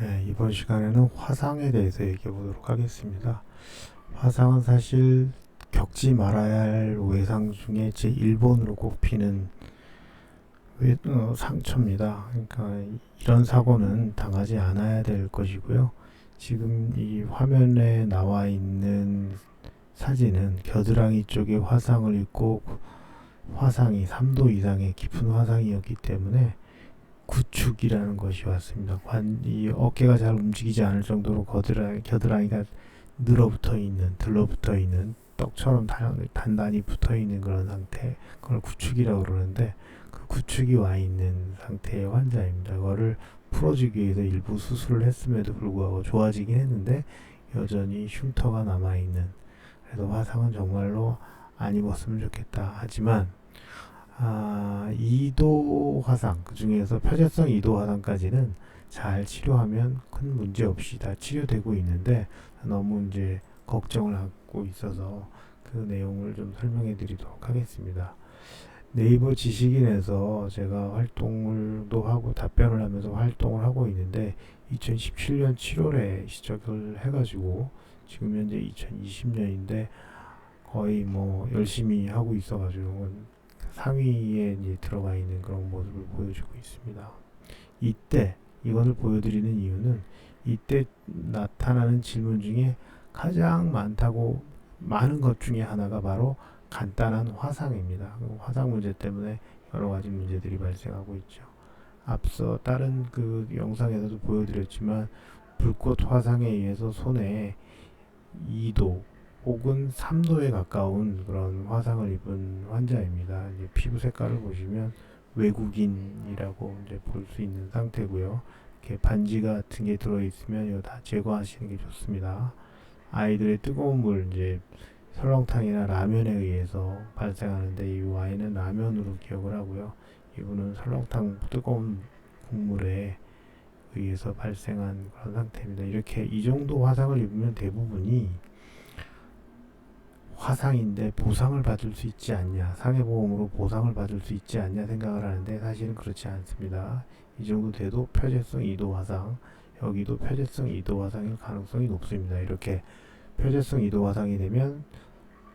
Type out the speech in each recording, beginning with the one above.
네, 이번 시간에는 화상에 대해서 얘기해 보도록 하겠습니다. 화상은 사실 겪지 말아야 할 외상 중에 제 1번으로 꼽히는 외, 어, 상처입니다. 그러니까 이런 사고는 당하지 않아야 될 것이고요. 지금 이 화면에 나와 있는 사진은 겨드랑이 쪽에 화상을 입고 화상이 3도 이상의 깊은 화상이었기 때문에 구축이라는 것이 왔습니다. 관, 이 어깨가 잘 움직이지 않을 정도로 거드라, 겨드랑이가 늘어붙어 있는, 들러붙어 있는, 떡처럼 단, 단단히 붙어 있는 그런 상태, 그걸 구축이라고 그러는데, 그 구축이 와 있는 상태의 환자입니다. 그거를 풀어주기 위해서 일부 수술을 했음에도 불구하고 좋아지긴 했는데, 여전히 흉터가 남아있는, 그래서 화상은 정말로 안 입었으면 좋겠다. 하지만, 아, 2도 화상, 그 중에서 표재성 2도 화상까지는 잘 치료하면 큰 문제 없이 다 치료되고 있는데 너무 이제 걱정을 하고 있어서 그 내용을 좀 설명해 드리도록 하겠습니다. 네이버 지식인에서 제가 활동을도 하고 답변을 하면서 활동을 하고 있는데 2017년 7월에 시작을 해가지고 지금 현재 2020년인데 거의 뭐 열심히 하고 있어가지고 상위에 이제 들어가 있는 그런 모습을 보여주고 있습니다. 이때 이것을 보여드리는 이유는 이때 나타나는 질문 중에 가장 많다고 많은 것 중에 하나가 바로 간단한 화상입니다. 그 화상 문제 때문에 여러 가지 문제들이 발생하고 있죠. 앞서 다른 그 영상에서도 보여드렸지만 불꽃 화상에 의해서 손에 2도 혹은 3도에 가까운 그런 화상을 입은 환자입니다. 이제 피부 색깔을 보시면 외국인이라고 이제 볼 수 있는 상태고요. 이렇게 반지 같은 게 들어 있으면 이거 다 제거하시는 게 좋습니다. 아이들의 뜨거운 물 이제 설렁탕이나 라면에 의해서 발생하는데 이 와인은 라면으로 기억을 하고요. 이분은 설렁탕 뜨거운 국물에 의해서 발생한 그런 상태입니다. 이렇게 이 정도 화상을 입으면 대부분이 화상인데 보상을 받을 수 있지 않냐. 상해보험으로 보상을 받을 수 있지 않냐 생각을 하는데 사실은 그렇지 않습니다. 이 정도 돼도 표재성 2도 화상 여기도 표재성 2도 화상일 가능성이 높습니다. 이렇게 표재성 2도 화상이 되면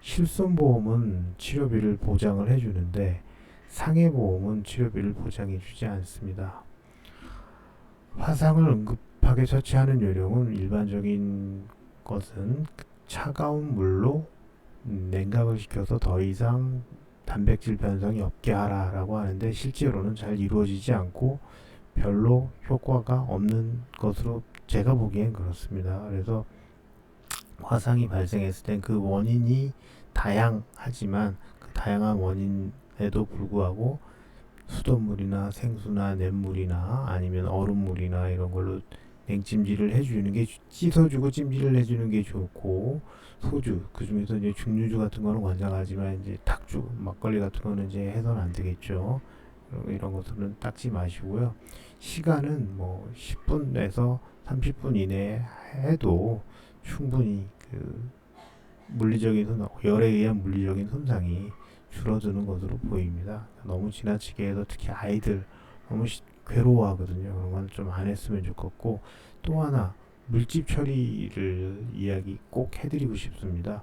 실손보험은 치료비를 보장을 해주는데 상해보험은 치료비를 보장해 주지 않습니다. 화상을 응급하게 처치하는 요령은 일반적인 것은 차가운 물로 냉각을 시켜서 더 이상 단백질 변성이 없게 하라라고 하는데 실제로는 잘 이루어지지 않고 별로 효과가 없는 것으로 제가 보기엔 그렇습니다. 그래서 화상이 발생했을 땐 그 원인이 다양하지만 그 다양한 원인에도 불구하고 수돗물이나 생수나 냇물이나 아니면 얼음물이나 이런 걸로 냉찜질을 해주는 게 씻어주고 찜질을 해주는 게 좋고 소주 그 중에서 이제 중류주 같은 거는 권장하지만 이제 탁주 막걸리 같은 거는 이제 해서는 안 되겠죠. 이런 것들은 닦지 마시고요. 시간은 뭐 10분에서 30분 이내에 해도 충분히 그 물리적인 손, 열에 의한 물리적인 손상이 줄어드는 것으로 보입니다. 너무 지나치게 해서 특히 아이들 너무 괴로워하거든요. 그런 건좀안 했으면 좋겠고 또 하나 물집 처리를 이야기 꼭 해드리고 싶습니다.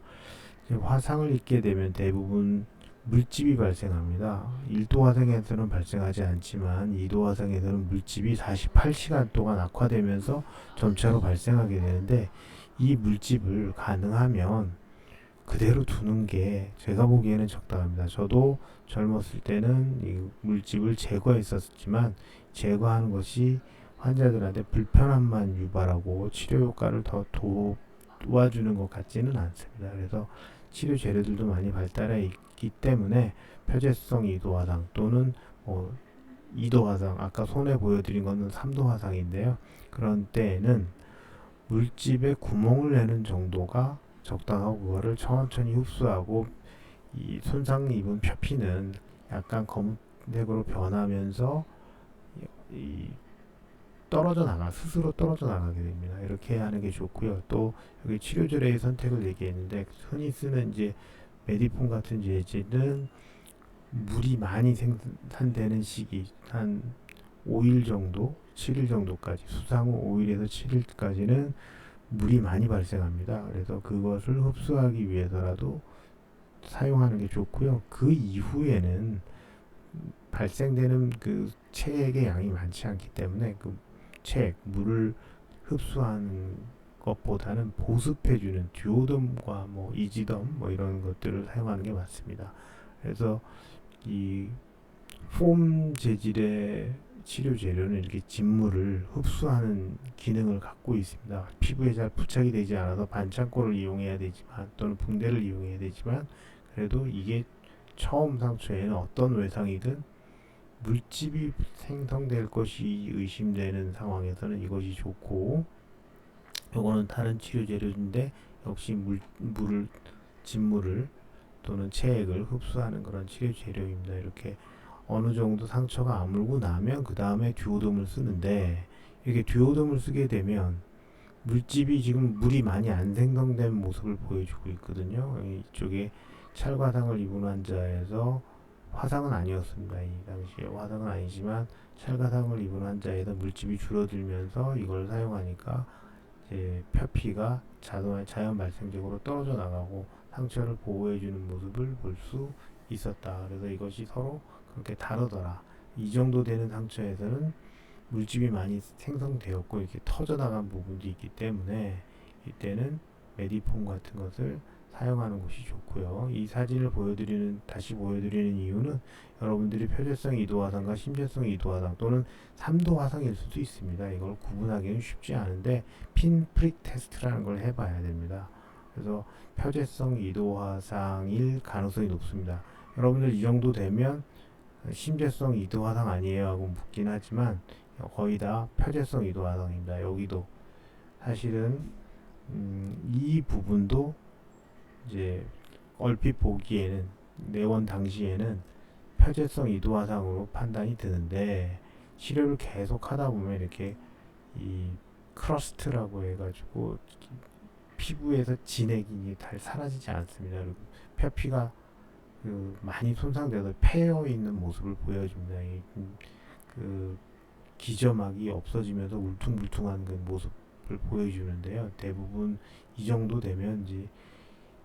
화상을 입게 되면 대부분 물집이 발생합니다. 1도 화상에서는 발생하지 않지만 2도 화상에서는 물집이 48시간 동안 악화되면서 점차로 발생하게 되는데 이 물집을 가능하면 그대로 두는 게 제가 보기에는 적당합니다. 저도 젊었을 때는 이 물집을 제거했었지만 제거하는 것이 환자들한테 불편함만 유발하고 치료 효과를 더 도와주는 것 같지는 않습니다. 그래서 치료 재료들도 많이 발달해 있기 때문에 표재성 2도 화상 또는 뭐 2도 화상 아까 손에 보여드린 거는 3도 화상인데요. 그런 때에는 물집에 구멍을 내는 정도가 적당하고 그거를 천천히 흡수하고 이 손상 입은 표피는 약간 검은색으로 변하면서 이 떨어져 나가 스스로 떨어져 나가게 됩니다. 이렇게 하는 게 좋고요. 또 여기 치료제의 선택을 얘기했는데 흔히 쓰는 이제 메디폰 같은 제제는 물이 많이 생산되는 시기 한 5일 정도, 7일 정도까지 수상 후 5일에서 7일까지는 물이 많이 발생합니다. 그래서 그것을 흡수하기 위해서라도 사용하는 게 좋고요. 그 이후에는 발생되는 그 체액의 양이 많지 않기 때문에 그 체액, 물을 흡수하는 것보다는 보습해주는 듀오덤과 뭐 이지덤 뭐 이런 것들을 사용하는 게 맞습니다. 그래서 이 폼 재질의 치료 재료는 이렇게 진물을 흡수하는 기능을 갖고 있습니다. 피부에 잘 부착이 되지 않아서 반창고를 이용해야 되지만 또는 붕대를 이용해야 되지만 그래도 이게 처음 상처에는 어떤 외상이든 물집이 생성될 것이 의심되는 상황에서는 이것이 좋고 요거는 다른 치료 재료인데 역시 물, 물을 진물을 또는 체액을 흡수하는 그런 치료 재료입니다. 이렇게 어느 정도 상처가 아물고 나면 그 다음에 듀오돔을 쓰는데 이렇게 듀오돔을 쓰게 되면 물집이 지금 물이 많이 안 생성된 모습을 보여주고 있거든요. 이쪽에 찰과상을 입은 환자에서 화상은 아니었습니다. 이 당시에 화상은 아니지만 찰과상을 입은 환자에서 물집이 줄어들면서 이걸 사용하니까 이제 표피가 자동 자연 발생적으로 떨어져 나가고 상처를 보호해주는 모습을 볼 수 있었다. 그래서 이것이 서로 그렇게 다르더라. 이 정도 되는 상처에서는 물집이 많이 생성되었고 이렇게 터져 나간 부분도 있기 때문에 이때는 메디폼 같은 것을 사용하는 것이 좋고요. 이 사진을 보여드리는 다시 보여드리는 이유는 여러분들이 표재성 이도 화상과 심재성 이도 화상 또는 3도 화상일 수도 있습니다. 이걸 구분하기는 쉽지 않은데 핀 프릭 테스트라는 걸 해봐야 됩니다. 그래서 표재성 이도 화상일 가능성이 높습니다. 여러분들 이 정도 되면 심재성 이도 화상 아니에요 하고 묻긴 하지만 거의 다 표재성 이도 화상입니다. 여기도 사실은 음, 이 부분도 이제 얼핏 보기에는 내원 당시에는 표재성 이도 화상으로 판단이 드는데 치료를 계속 하다 보면 이렇게 이 크러스트라고 해가지고 피부에서 진액이 잘 사라지지 않습니다. 그리고 표피가 그 많이 손상돼서 패여 있는 모습을 보여줍니다. 이, 그 기저막이 없어지면서 울퉁불퉁한 그 모습을 보여주는데요. 대부분 이 정도 되면 이제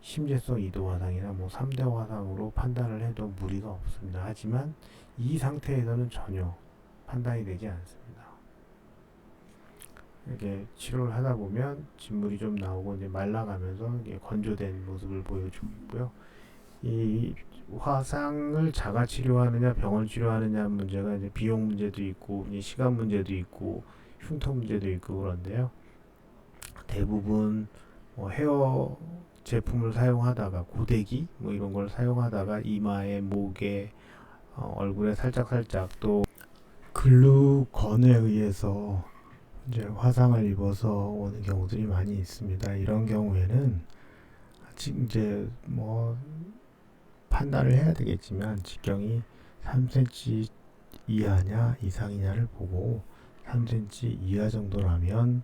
심재성 이도 화상이나 뭐 3대 화상으로 판단을 해도 무리가 없습니다. 하지만 이 상태에서는 전혀 판단이 되지 않습니다. 이렇게 치료를 하다 보면 진물이 좀 나오고 이제 말라가면서 건조된 모습을 보여주고 있고요. 이 화상을 자가 치료하느냐 병원 치료하느냐 문제가 이제 비용 문제도 있고 시간 문제도 있고 흉터 문제도 있고 그런데요. 대부분 뭐 헤어 제품을 사용하다가 고데기 뭐 이런 걸 사용하다가 이마에 목에 어, 얼굴에 살짝 살짝 또 글루건에 의해서 이제 화상을 입어서 오는 경우들이 많이 있습니다. 이런 경우에는 이제 뭐 판단을 해야 되겠지만 직경이 3cm 이하냐 이상이냐를 보고 3cm 이하 정도라면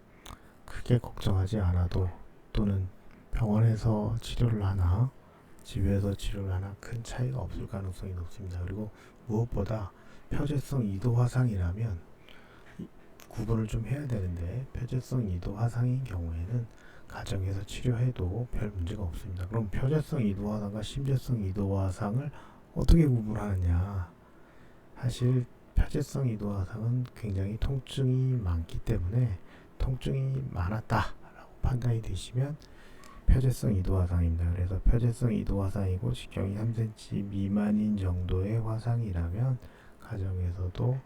크게 걱정하지 않아도 또는 병원에서 치료를 하나 집에서 치료를 하나 큰 차이가 없을 가능성이 높습니다. 그리고 무엇보다 표재성 이도 화상이라면 구분을 좀 해야 되는데 표재성 이도 화상인 경우에는 가정에서 치료해도 별 문제가 없습니다. 그럼 표재성 이도 화상과 심재성 이도 화상을 어떻게 구분하느냐? 사실 표재성 이도 화상은 굉장히 통증이 많기 때문에 통증이 많았다라고 판단이 되시면 표재성 이도 화상입니다. 그래서 표재성 이도 화상이고 직경이 3cm 미만인 정도의 화상이라면 가정에서도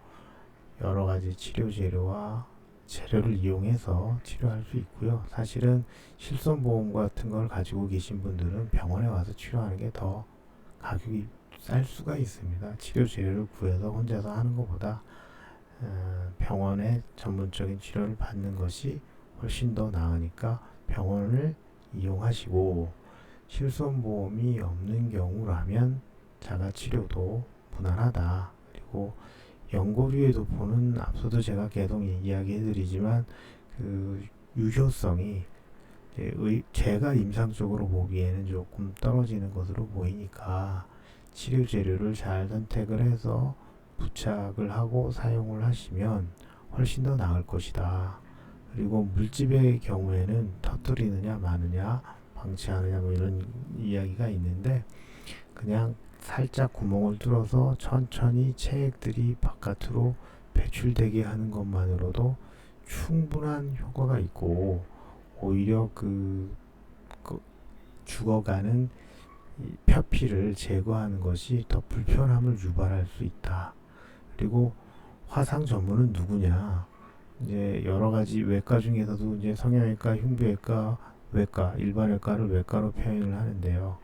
여러 가지 치료 재료와 재료를 이용해서 치료할 수 있고요. 사실은 실손보험 같은 걸 가지고 계신 분들은 병원에 와서 치료하는 게 더 가격이 쌀 수가 있습니다. 치료 재료를 구해서 혼자서 하는 것보다 어, 병원의 전문적인 치료를 받는 것이 훨씬 더 나으니까 병원을 이용하시고 실손보험이 없는 경우라면 자가치료도 무난하다. 그리고 연고류의 도포는 앞서도 제가 계속 이야기 해드리지만 그 유효성이 의, 제가 임상적으로 보기에는 조금 떨어지는 것으로 보이니까 치료 재료를 잘 선택을 해서 부착을 하고 사용을 하시면 훨씬 더 나을 것이다. 그리고 물집의 경우에는 터뜨리느냐 마느냐 방치하느냐 뭐 이런 이야기가 있는데 그냥 살짝 구멍을 뚫어서 천천히 체액들이 바깥으로 배출되게 하는 것만으로도 충분한 효과가 있고 오히려 그, 그 죽어가는 이 표피를 제거하는 것이 더 불편함을 유발할 수 있다. 그리고 화상 전문은 누구냐? 이제 여러 가지 외과 중에서도 이제 성형외과, 흉부외과, 외과, 일반외과를 외과로 표현을 하는데요.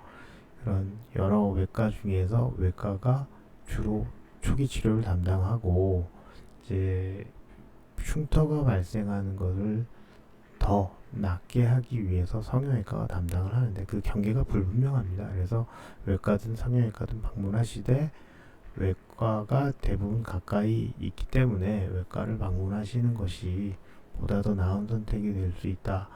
그런 여러 외과 중에서 외과가 주로 초기 치료를 담당하고 이제 흉터가 발생하는 것을 더 낫게 하기 위해서 성형외과가 담당을 하는데 그 경계가 불분명합니다. 그래서 외과든 성형외과든 방문하시되 외과가 대부분 가까이 있기 때문에 외과를 방문하시는 것이 보다 더 나은 선택이 될 수 있다.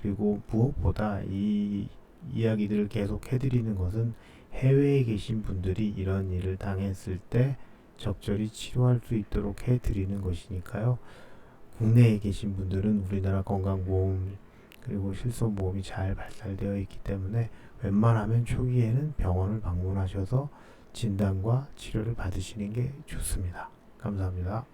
그리고 무엇보다 이 이야기들을 계속 해드리는 것은 해외에 계신 분들이 이런 일을 당했을 때 적절히 치료할 수 있도록 해드리는 것이니까요. 국내에 계신 분들은 우리나라 건강보험 그리고 실손보험이 잘 발달되어 있기 때문에 웬만하면 초기에는 병원을 방문하셔서 진단과 치료를 받으시는 게 좋습니다. 감사합니다.